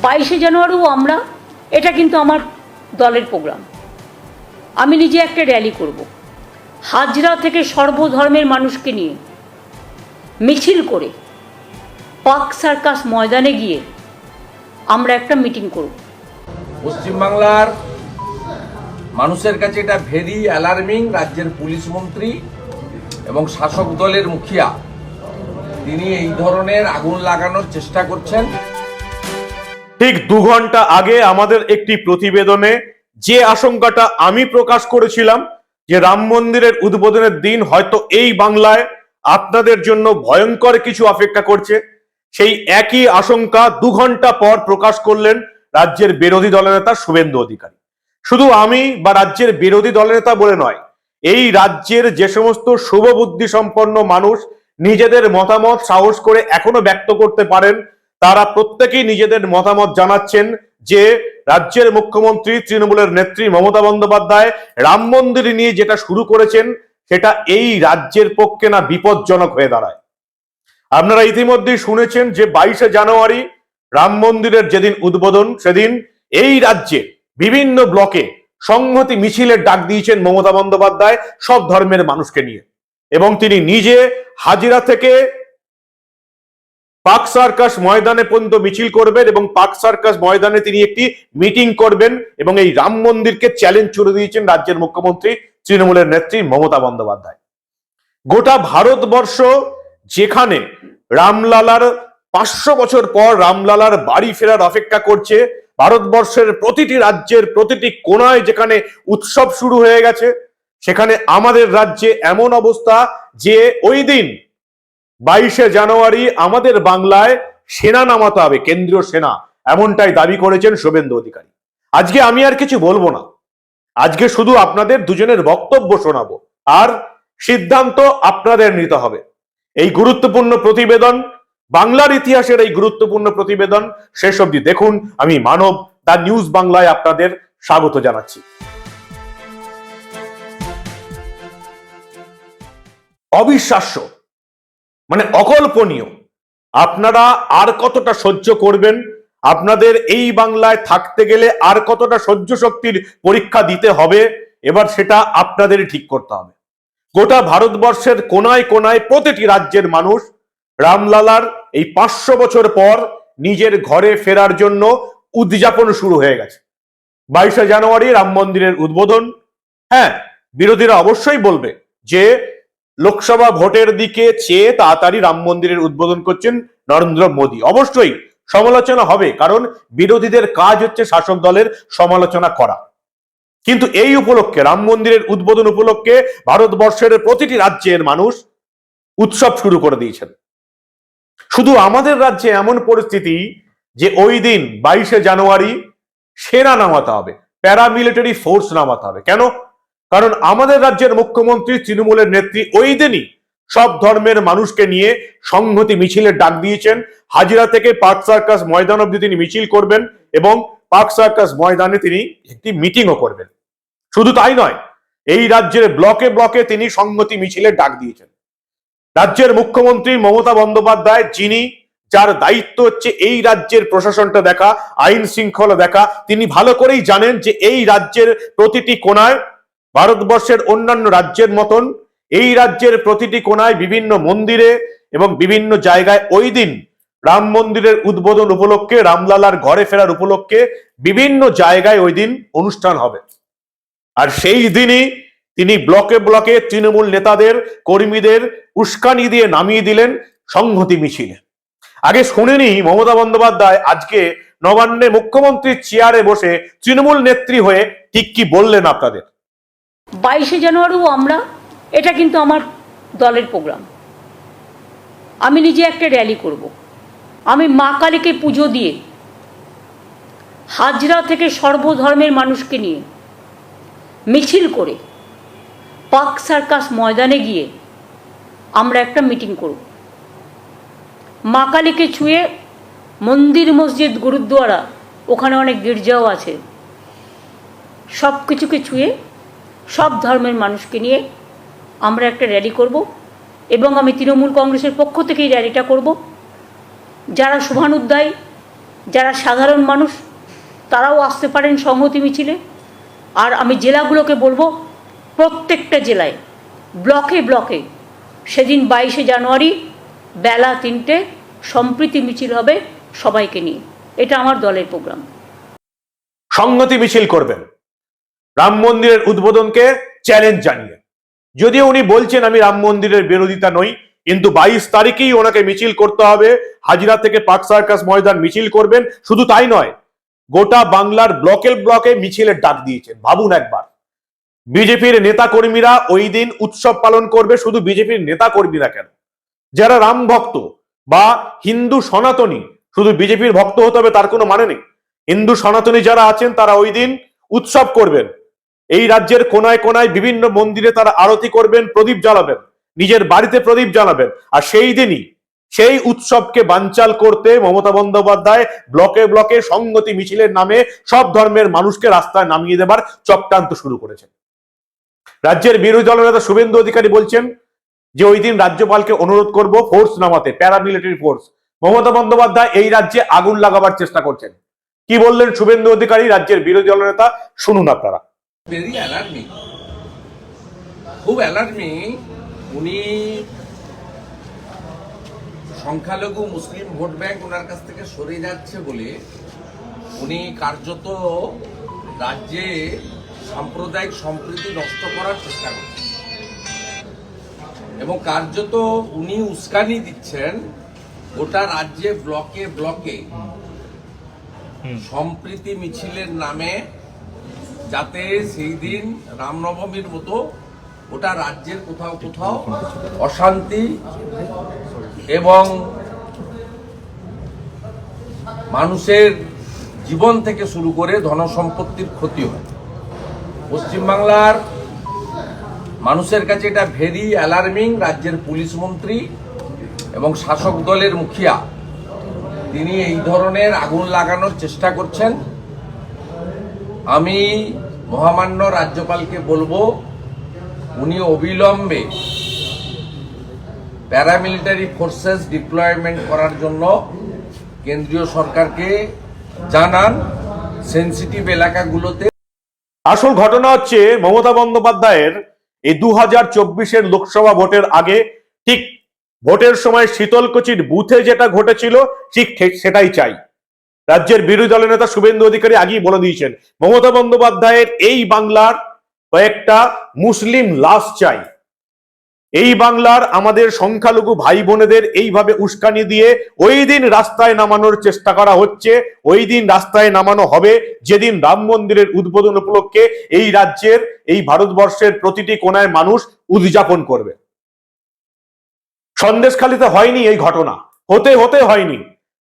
বাইশে জানুয়ারিও আমরা, এটা কিন্তু আমার দলের প্রোগ্রাম। আমি নিজে একটা র্যালি করব। হাজরা থেকে সর্বধর্মের মানুষকে নিয়ে মিছিল করে পার্ক সার্কাস ময়দানে গিয়ে আমরা একটা মিটিং করব। পশ্চিমবাংলার মানুষের কাছে এটা ভেরি অ্যালার্মিং রাজ্যের পুলিশ মন্ত্রী এবং শাসক দলের মুখিয়া, তিনি এই ধরনের আগুন লাগানোর চেষ্টা করছেন। ঠিক দু ঘণ্টা আগে আমাদের একটি প্রতিবেদনে যে আশঙ্কাটা আমি প্রকাশ করেছিলাম যে রাম মন্দিরের উদ্বোধনের দিন হয়তো এই বাংলায় আপনাদের জন্য ভয়ঙ্কর কিছু অপেক্ষা করছে। সেই একই আশঙ্কা দু ঘণ্টা পর প্রকাশ করলেন রাজ্যের বিরোধী দলনেতা শুভেন্দু অধিকারী। শুধু আমি বা রাজ্যের বিরোধী দলনেতা বলে নয়, এই রাজ্যের যে সমস্ত শুভবুদ্ধি সম্পন্ন মানুষ নিজেদের মতামত, সাহস করে এখনও ব্যক্ত করতে পারেন তারা প্রত্যেকেই নিজেদের মতামত জানাচ্ছেন যে রাজ্যের মুখ্যমন্ত্রী তৃণমূলের নেত্রী মমতা বন্দ্যোপাধ্যায় রাম মন্দির নিয়ে যেটা শুরু করেছেন, সেটা এই রাজ্যের পক্ষে না বিপজ্জনক হয়ে দাঁড়ায়। আপনারা ইতিমধ্যেই শুনেছেন যে বাইশে জানুয়ারি রাম মন্দিরের যেদিন উদ্বোধন, সেদিন এই রাজ্যে বিভিন্ন ব্লকে সংহতি মিছিলের ডাক দিয়েছেন মমতা বন্দ্যোপাধ্যায় সব ধর্মের মানুষকে নিয়ে। এবং তিনি নিজে হাজিরা থেকে পাক সার্কাস ময়দানে পর্যন্ত মিছিল করবেন এবং পাক সার্কাস ময়দানে তিনি একটি মিটিং করবেন এবং এই রাম মন্দিরকে চ্যালেঞ্জ ছুড়ে দিয়েছেন রাজ্যের মুখ্যমন্ত্রী তৃণমূলের নেত্রী মমতা বন্দ্যোপাধ্যায়। গোটা ভারতবর্ষ যেখানে রামলালার পাঁচশো বছর পর রামলালার বাড়ি ফেরার অপেক্ষা করছে, ভারতবর্ষের প্রতিটি রাজ্যের প্রতিটি কোনায় যেখানে উৎসব শুরু হয়ে গেছে, সেখানে আমাদের রাজ্যে এমন অবস্থা যে ওই দিন বাইশে জানুয়ারি আমাদের বাংলায় সেনা নামাতে হবে, কেন্দ্রীয় সেনা। এমনটাই দাবি করেছেন শুভেন্দু অধিকারী। আজকে আমি আর কিছু বলব না। আজকে শুধু আপনাদের দুজনের বক্তব্য শোনাবো। আর সিদ্ধান্ত আপনাদের নিতে হবে। এই গুরুত্বপূর্ণ প্রতিবেদন, বাংলার ইতিহাসের এই গুরুত্বপূর্ণ প্রতিবেদন শেষ অবধি দেখুন। আমি মানব, দা নিউজ বাংলায় আপনাদের স্বাগত জানাচ্ছি। অবিশ্বাস্য। মানে অকল্পনীয়। আপনারা আর কতটা সহ্য করবেন? আপনাদের এই বাংলায় থাকতে গেলে আর কতটা সহ্য শক্তির পরীক্ষা দিতে হবে? এবার সেটা আপনাদেরই ঠিক করতে হবে। গোটা ভারতবর্ষের কোনায় কোনায় প্রতিটি রাজ্যের মানুষ রামলালার এই পাঁচশো বছর পর নিজের ঘরে ফেরার জন্য উদযাপন শুরু হয়ে গেছে। বাইশে জানুয়ারি রাম মন্দিরের উদ্বোধন। হ্যাঁ বিরোধীরা অবশ্যই বলবে যে লোকসভা ভোটের দিকে চেয়ে তাড়াতাড়ি রাম মন্দিরের উদ্বোধন করছেন নরেন্দ্র মোদী। অবশ্যই সমালোচনা হবে, কারণ বিরোধীদের কাজ হচ্ছে শাসক দলের সমালোচনা করা। কিন্তু এই উপলক্ষে, রাম মন্দিরের উদ্বোধন উপলক্ষে ভারতবর্ষের প্রতিটি রাজ্যের মানুষ উৎসব শুরু করে দিয়েছেন। শুধু আমাদের রাজ্যে এমন পরিস্থিতি যে ওই দিন বাইশে জানুয়ারি সেনা নামাতে হবে, প্যারামিলিটারি ফোর্স নামাতে হবে। কেন? কারণ আমাদের রাজ্যের মুখ্যমন্ত্রী তৃণমূলের নেত্রী ওই দিনই সব ধর্মের মানুষকে নিয়ে সংহতি মিছিলের ডাক দিয়েছেন। হাজিরা থেকে পার্ক সার্কাস ময়দান অব্দি তিনি মিছিল করবেন এবং পার্ক সার্কাস ময়দানে তিনি একটি মিটিংও করবেন। শুধু তাই নয়, এই রাজ্যের ব্লকে ব্লকে তিনি সংহতি মিছিলের ডাক দিয়েছেন। রাজ্যের মুখ্যমন্ত্রী মমতা বন্দ্যোপাধ্যায় যিনি, যার দায়িত্ব হচ্ছে এই রাজ্যের প্রশাসনটা দেখা, আইন শৃঙ্খলা দেখা, তিনি ভালো করেই জানেন যে এই রাজ্যের প্রতিটি কোনায় ভারতবর্ষের অন্যান্য রাজ্যের মতন এই রাজ্যের প্রতিটি কোনায় বিভিন্ন মন্দিরে এবং বিভিন্ন জায়গায় ওই দিন রাম মন্দিরের উদ্বোধন উপলক্ষে, রামলালার ঘরে ফেরার উপলক্ষে বিভিন্ন জায়গায় ওই দিন অনুষ্ঠান হবে। আর সেই দিনই তিনি ব্লকে ব্লকে তৃণমূল নেতাদের, কর্মীদের উস্কানি দিয়ে নামিয়ে দিলেন, সংহতি মিছিলে। আগে শুনেনি মমতা বন্দ্যোপাধ্যায় আজকে নবান্নে মুখ্যমন্ত্রীর চেয়ারে বসে তৃণমূল নেত্রী হয়ে ঠিক কি বললেন আপনাদের? বাইশে জানুয়ারিও আমরা, এটা কিন্তু আমার দলের প্রোগ্রাম। আমি নিজে একটা র্যালি করব। আমি মা কালীকে পুজো দিয়ে, হাজরা থেকে সর্বধর্মের মানুষকে নিয়ে, মিছিল করে, পাক সার্কাস ময়দানে গিয়ে আমরা একটা মিটিং করব। মা কালীকে ছুঁয়ে মন্দির, মসজিদ গুরুদ্বারা ওখানে অনেক গির্জাও আছে। সব কিছুকে ছুঁয়ে সব ধর্মের মানুষকে নিয়ে আমরা একটা র্যালি করব এবং আমি তৃণমূল কংগ্রেসের পক্ষ থেকেই র্যালিটা করব। যারা শুভানুদ্দায় যারা সাধারণ মানুষ, তারাও আসতে পারেন সংহতি মিছিলে। আর আমি জেলাগুলোকে বলব, প্রত্যেকটা জেলায়, ব্লকে ব্লকে, সেদিন বাইশে জানুয়ারি বেলা তিনটে সম্প্রীতি মিছিল হবে সবাইকে নিয়ে। এটা আমার দলের প্রোগ্রাম সংহতি মিছিল করবেন। রাম মন্দিরের উদ্বোধনকে চ্যালেঞ্জ জানিয়ে। যদিও উনি বলছেন, আমি রাম মন্দিরের বিরোধিতা নই, কিন্তু বাইশ তারিখেই ওনাকে মিছিল করতে হবে। হাজিরা থেকে পার্ক সার্কাস ময়দান মিছিল করবেন। শুধু তাই নয়, গোটা বাংলার ব্লকের ব্লকে মিছিলের ডাক দিয়েছেন। ভাবুন একবার। বিজেপির নেতা কর্মীরা ওই দিন উৎসব পালন করবে, শুধু বিজেপির নেতা কর্মীরা কেন? যারা রাম ভক্ত বা হিন্দু সনাতনী, শুধু বিজেপির ভক্ত হতে হবে তার কোনো মানে নেই। হিন্দু সনাতনী যারা আছেন, তারা ওই দিন উৎসব করবেন। এই রাজ্যের কোনায় কোনায় বিভিন্ন মন্দিরে তারা আরতি করবেন, প্রদীপ জ্বালাবেন, নিজের বাড়িতে প্রদীপ জ্বালাবেন। আর সেই দিনই সেই উৎসবকে বানচাল করতে মমতা বন্দ্যোপাধ্যায় ব্লকে ব্লকে সংগতি মিছিলের নামে সব ধর্মের মানুষকে রাস্তায় নামিয়ে দেবার চক্রান্ত শুরু করেছেন। রাজ্যের বিরোধী দলনেতা শুভেন্দু অধিকারী বলছেন যে ওই দিন রাজ্যপালকে অনুরোধ করব ফোর্স নামাতে, প্যারামিলিটারি ফোর্স। মমতা বন্দ্যোপাধ্যায় এই রাজ্যে আগুন লাগাবার চেষ্টা করছেন। কি বললেন শুভেন্দু অধিকারী? রাজ্যের বিরোধী দলনেতা শুনুন আপনারা। ভেরি অ্যালার্মিং খুব অ্যালার্মিং উনি সংখ্যালঘু মুসলিম ভোট ব্যাংক ওনার কাছ থেকে সরে যাচ্ছে বলে উনি কার্যত রাজ্যে সাম্প্রদায়িক সম্প্রীতি নষ্ট করার চেষ্টা করছেন। এবং কার্যত উনি উস্কানি দিচ্ছেন গোটা রাজ্যে ব্লকে ব্লকে। সম্প্রীতি মিছিলের নামে যাতে সেই দিন রামনবমীর মতো ওটা রাজ্যের কোথাও কোথাও অশান্তি এবং মানুষের জীবন থেকে শুরু করে ধনসম্পত্তির ক্ষতি হয়। পশ্চিমবাংলার মানুষের কাছে এটা ভেরি অ্যালার্মিং রাজ্যের পুলিশ মন্ত্রী এবং শাসক দলের মুখিয়া, তিনি এই ধরনের আগুন লাগানোর চেষ্টা করছেন। আমি মহামান্য রাজ্যপালকে বলব, উনি অবিলম্বে প্যারামিলিটারি ফোর্সেস ডিপ্লয়মেন্ট করার জন্য কেন্দ্রীয় সরকারকে জানান সেন্সিটিভ এলাকাগুলোতে। আসল ঘটনা হচ্ছে, মমতা বন্দ্যোপাধ্যায়ের এই দু হাজার চব্বিশের লোকসভা ভোটের আগে ঠিক ভোটের সময় শীতলকুচির বুথে যেটা ঘটেছিল, ঠিক ঠিক সেটাই চাই। রাজ্যের বিরোধী দলের নেতা শুভেন্দু অধিকারী আগেই বলে দিয়েছেন, মমতা বন্দ্যোপাধ্যায়ের এই বাংলার কয়েকটা মুসলিম লাশ চাই। এই বাংলার আমাদের সংখ্যালঘু ভাই বোনেদের এইভাবে উস্কানি দিয়ে ওই দিন রাস্তায় নামানোর চেষ্টা করা হচ্ছে, ওই দিন রাস্তায় নামানো হবে, যেদিন রাম মন্দিরের উদ্বোধন উপলক্ষে এই রাজ্যের, এই ভারতবর্ষের প্রতিটি কোনায় মানুষ উদযাপন করবে। সন্দেশখালিতে হয়নি এই ঘটনা, হতে হতে হয়নি।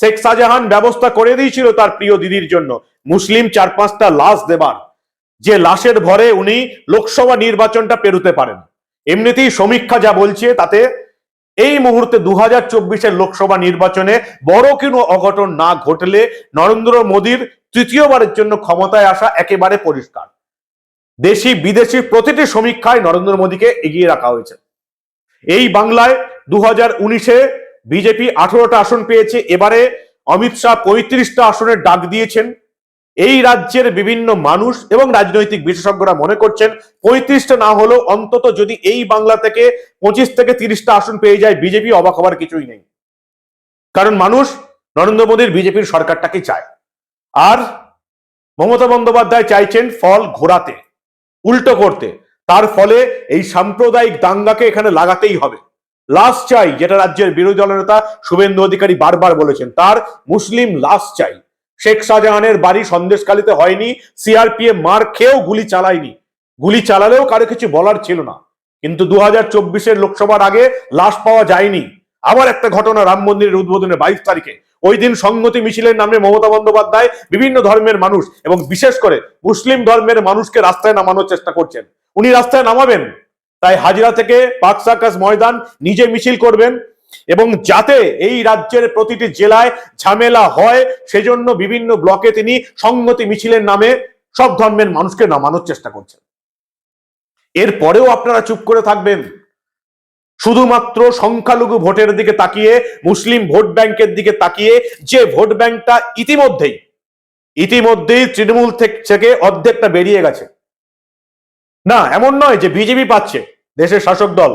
শেখ শাহজাহান ব্যবস্থা করে দিয়েছিল তার প্রিয় দিদির জন্য। মুসলিম চার পাঁচটা লাশ দেবার। যে লাশের ভরে উনি লোকসভা নির্বাচনটা পেরুতে পারেন। এমনিতেই সমীক্ষা যা বলছে তাতে এই মুহূর্তে দু হাজার লোকসভা নির্বাচনে বড় কোনো অঘটন না ঘটলে নরেন্দ্র মোদীর তৃতীয়বারের জন্য ক্ষমতায় আসা একেবারে পরিষ্কার। দেশি, বিদেশি প্রতিটি সমীক্ষায় নরেন্দ্র মোদীকে এগিয়ে রাখা হয়েছে। এই বাংলায় দু হাজার উনিশে বিজেপি আঠারোটা আসন পেয়েছে। এবারে অমিত শাহ পঁয়ত্রিশটা আসনের ডাক দিয়েছেন। এই রাজ্যের বিভিন্ন মানুষ এবং রাজনৈতিক বিশেষজ্ঞরা মনে করছেন পঁয়ত্রিশটা না হলেও অন্তত যদি এই বাংলা থেকে পঁচিশ থেকে তিরিশটা আসন পেয়ে যায়, বিজেপি অবাক হবার কিছুই নেই। কারণ মানুষ নরেন্দ্র মোদীর বিজেপির সরকারটাকে চায়। আর মমতা বন্দ্যোপাধ্যায় চাইছেন ফল ঘোরাতে, উল্টো করতে। তার ফলে এই সাম্প্রদায়িক দাঙ্গাকে এখানে লাগাতেই হবে। লাশ চাই, যেটা রাজ্যের বিরোধী দলনেতা শুভেন্দু অধিকারী বারবার বলেছেন। তার মুসলিম লাশ চাই। শেখ শাহজাহানের বাড়ি সন্দেশকালীতে হয়নি, সিআরপিএফ মার খেয়েও গুলি চালায়নি। গুলি চালালেও কারও কিছু বলার ছিল না। কিন্তু দু হাজার চব্বিশের লোকসভার আগে লাশ পাওয়া যায়নি। আবার একটা ঘটনা রাম মন্দিরের উদ্বোধনে বাইশ তারিখে। ওই দিন সংগতি মিছিলের নামে মমতা বন্দ্যোপাধ্যায় বিভিন্ন ধর্মের মানুষ এবং বিশেষ করে মুসলিম ধর্মের মানুষকে রাস্তায় নামানোর চেষ্টা করছেন। উনি রাস্তায় নামাবেন? তাই হাজিরা থেকে পার্ক সার্কাস ময়দান নিজে মিছিল করবেন এবং যাতে এই রাজ্যের প্রতিটি জেলায় ঝামেলা হয়, সেজন্য বিভিন্ন ব্লকে তিনি সংগতি মিছিলের নামে সব ধর্মের মানুষকে নামানোর চেষ্টা করছেন। এরপরেও আপনারা চুপ করে থাকবেন। শুধুমাত্র সংখ্যালঘু ভোটের দিকে তাকিয়ে, মুসলিম ভোট ব্যাংকের দিকে তাকিয়ে যে ভোট ব্যাংকটা ইতিমধ্যেই ইতিমধ্যেই তৃণমূল থেকে অর্ধেকটা বেরিয়ে গেছে। না, এমন নয় যে বিজেপি পাচ্ছে, দেশের শাসক দল।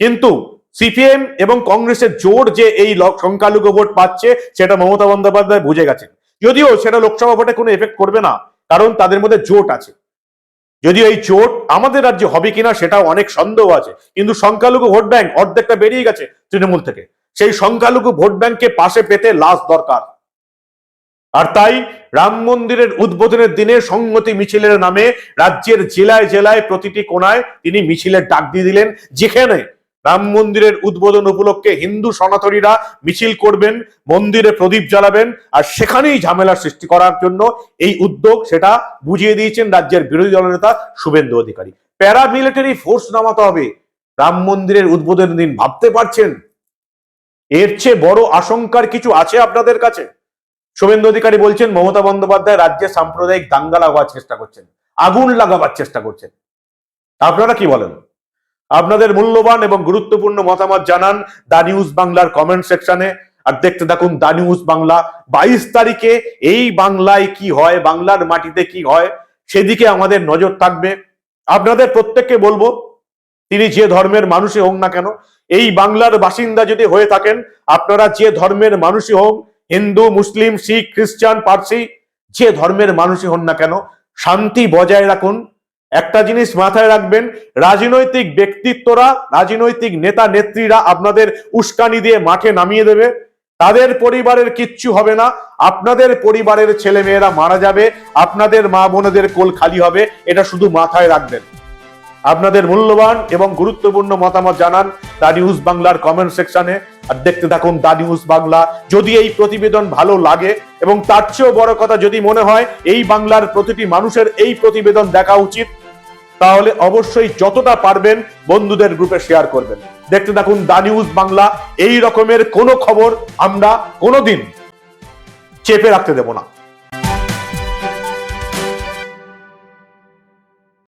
কিন্তু সিপিএম এবং কংগ্রেসের জোর যে এই সংখ্যালঘু ভোট পাচ্ছে, সেটা মমতা বন্দ্যোপাধ্যায় বুঝে গেছেন। যদিও সেটা লোকসভা ভোটে কোনো এফেক্ট করবে না, কারণ তাদের মধ্যে জোট আছে। যদিও এই জোট আমাদের রাজ্যে হবে কিনা সেটা অনেক সন্দেহ আছে, কিন্তু সংখ্যালঘু ভোট ব্যাংক অর্ধেকটা বেরিয়ে গেছে তৃণমূল থেকে। সেই সংখ্যালঘু ভোট ব্যাংককে পাশে পেতে লাশ দরকার। আর তাই রাম মন্দিরের উদ্বোধনের দিনে সংহতি মিছিলের নামে রাজ্যের জেলায় জেলায় প্রতিটি কোনায় তিনি মিছিলের ডাক দিয়ে দিলেন। যেখানে রাম মন্দিরের উদ্বোধন উপলক্ষে হিন্দু সনাতনীরা মিছিল করবেন, মন্দিরে প্রদীপ জ্বালাবেন আর সেখানেই ঝামেলা সৃষ্টি করার জন্য এই উদ্যোগ সেটা বুঝিয়ে দিয়েছেন রাজ্যের বিরোধী দলনেতা শুভেন্দু অধিকারী। প্যারামিলিটারি ফোর্স নামাতে হবে। রাম মন্দিরের উদ্বোধনের দিন ভাবতে পারছেন? এর চেয়ে বড় আশঙ্কার কিছু আছে আপনাদের কাছে? শুভেন্দু অধিকারী বলছেন, মমতা বন্দ্যোপাধ্যায় রাজ্যে সাম্প্রদায়িক দাঙ্গা লাগাবার চেষ্টা করছেন, আগুন লাগাবার চেষ্টা করছেন। আপনারা কি বলেন? আপনাদের মূল্যবান এবং গুরুত্বপূর্ণ মতামত জানান দা নিউজ বাংলার কমেন্ট সেকশনে, আর দেখতে থাকুন দা নিউজ বাংলা বাইশ তারিখে এই বাংলায় কি হয়, বাংলার মাটিতে কি হয়, সেদিকে আমাদের নজর থাকবে। আপনাদের প্রত্যেককে বলব, তিনি যে ধর্মের মানুষই হোক না কেন, এই বাংলার বাসিন্দা যদি হয়ে থাকেন, আপনারা যে ধর্মের মানুষই হোক হিন্দু, মুসলিম, শিখ, খ্রিস্টান, পার্সি, যে ধর্মের মানুষই হন না কেন, শান্তি বজায় রাখুন। একটা জিনিস মাথায় রাখবেন, রাজনৈতিক ব্যক্তিত্বরা, রাজনৈতিক নেতা, নেত্রীরা আপনাদের উস্কানি দিয়ে মাঠে নামিয়ে দেবে। তাদের পরিবারের কিচ্ছু হবে না। আপনাদের পরিবারের ছেলে মেয়েরা মারা যাবে। আপনাদের মা বোনেদের কোল খালি হবে। এটা শুধু মাথায় রাখবেন। আপনাদের মূল্যবান এবং গুরুত্বপূর্ণ মতামত জানান দা নিউজ বাংলার কমেন্ট সেকশনে আর দেখতে থাকুন দা নিউজ বাংলা। যদি এই প্রতিবেদন ভালো লাগে এবং তার চেয়েও বড় কথা যদি মনে হয় এই বাংলার প্রতিটি মানুষের এই প্রতিবেদন দেখা উচিত, তাহলে অবশ্যই যতটা পারবেন বন্ধুদের গ্রুপে শেয়ার করবেন। দেখতে থাকুন দা নিউজ বাংলা। এই রকমের কোনো খবর আমরা কোনোদিন চেপে রাখতে দেব না।